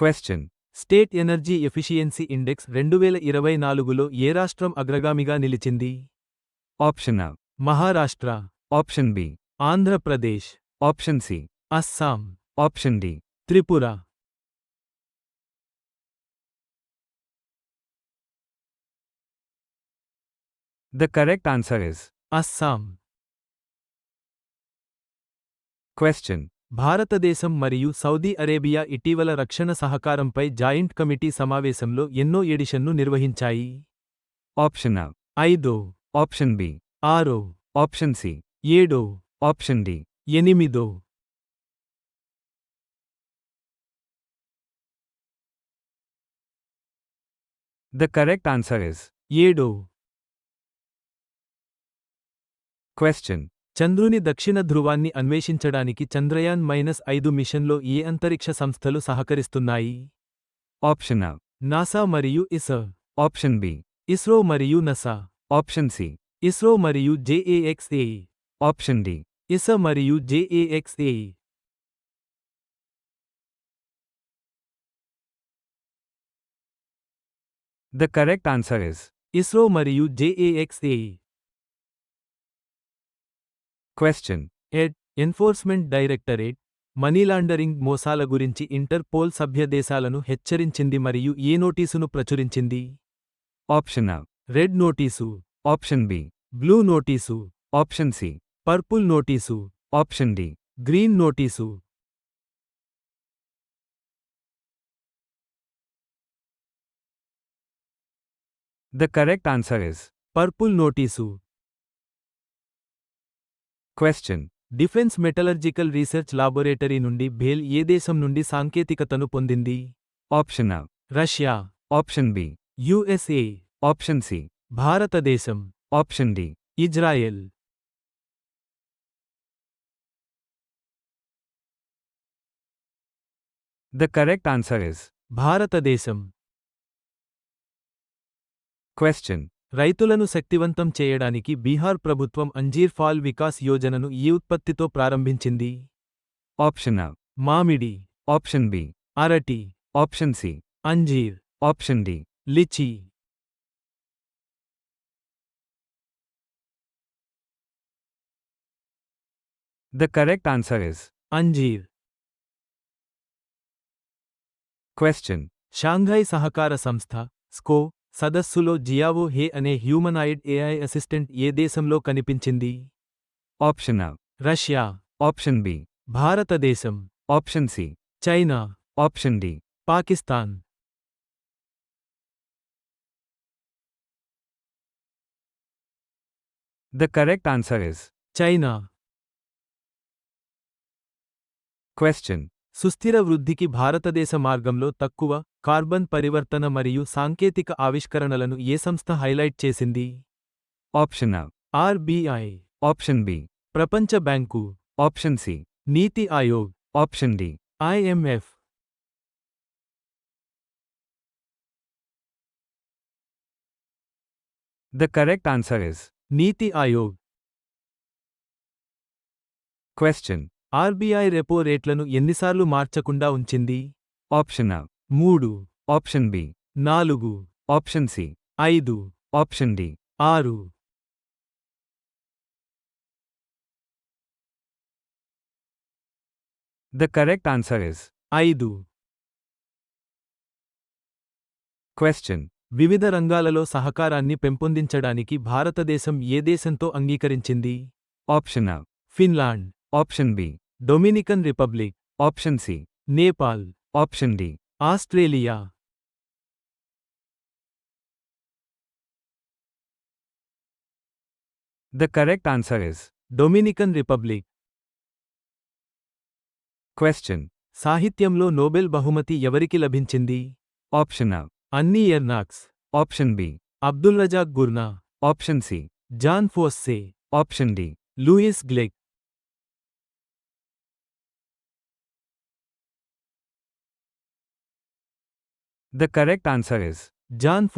Question. State energy efficiency index రెండు వేల ఇరవై నాలుగులో ఏ రాష్ట్రం అగ్రగామిగా నిలిచింది Option A. Maharashtra Option B. Andhra Pradesh Option C. Assam Option D. Tripura The correct answer is Assam Question. భారతదేశం మరియు సౌదీ అరేబియా ఇటీవల రక్షణ సహకారంపై జాయింట్ కమిటీ సమావేశంలో ఎన్నో ఎడిషన్ను నిర్వహించాయి A. ఐదో Option B. ఆరో Option C. ఏడో Option D. ఎనిమిదో The correct answer is ఏడో Question. చంద్రుని దక్షిణ ధ్రువాన్ని అన్వేషించడానికి చంద్రయాన్ మైనస్ ఐదు మిషన్లో ఏ అంతరిక్ష సంస్థలు సహకరిస్తున్నాయి A. నాసా మరియు ఇస Option B. ఇస్రో మరియు నసా Option C. ఇస్రో మరియు జేఏఎక్స్ఏ Option D. ఇస మరియు జేఏఎక్స్ఏ The correct answer is ISRO మరియు జేఏఎక్స్ఏ Question. ఎడ్ ఎన్ఫోర్స్మెంట్ డైరెక్టరేట్ మనీ లాండరింగ్ మోసాల గురించి ఇంటర్పోల్ సభ్య దేశాలను హెచ్చరించింది మరియు ఏ నోటీసును ప్రచురించింది Option A. Red notice Option B. Blue notice Option C. Purple notice Option D. Green notice The correct answer is purple notice question defence metallurgical research laboratory నుండి భేల్ ఏ దేశం నుండి సాంకేతికతను పొందింది? Option Russia option B USA option C భారతదేశం option D Israel the correct answer is భారతదేశం question రైతులను శక్తివంతం చేయడానికి బీహార్ ప్రభుత్వం అంజీర్ ఫాల్ వికాస్ యోజనను ఈ ఉత్పత్తితో ప్రారంభించింది Option A. మామిడి Option B. అరటి Option C. అంజీర్ Option D. Litchi The correct answer is అంజీర్ Question. షాంఘై సహకార సంస్థ స్కో సదస్సులో జియావో హే అనే హ్యూమనాయిడ్ ఏఐ అసిస్టెంట్ ఏ దేశంలో కనిపించింది? Option Russia. ఆప్షన్ బి భారతదేశం. Option C China. Option D Pakistan. The correct answer is China. Question సుస్థిర వృద్ధికి భారతదేశ మార్గంలో తక్కువ కార్బన్ పరివర్తన మరియు సాంకేతిక ఆవిష్కరణలను ఏ సంస్థ హైలైట్ చేసింది A. RBI Option B. ప్రపంచ bank Option C. NITI Aayog Option D. IMF The correct answer is NITI Aayog Question. RBI repo రేట్లను ఎన్నిసార్లు మార్చకుండా ఉంచింది A. మూడు Option B. నాలుగు Option C. ఐదు Option D. ఆరు The correct answer is ఐదు Question. వివిధ రంగాలలో సహకారాన్ని పెంపొందించడానికి భారతదేశం ఏ దేశంతో అంగీకరించింది A. Finland option B Dominican Republic. Option C Nepal. Option D Australia. The correct answer is Dominican Republic. Question. సాహిత్యంలో నోబెల్ బహుమతి ఎవరికి లభించింది? Option A. Annie Ernaux. Option B Abdul Razak Gurnah. Option C Jon Fosse option D Louise Glück. The correct answer is Jan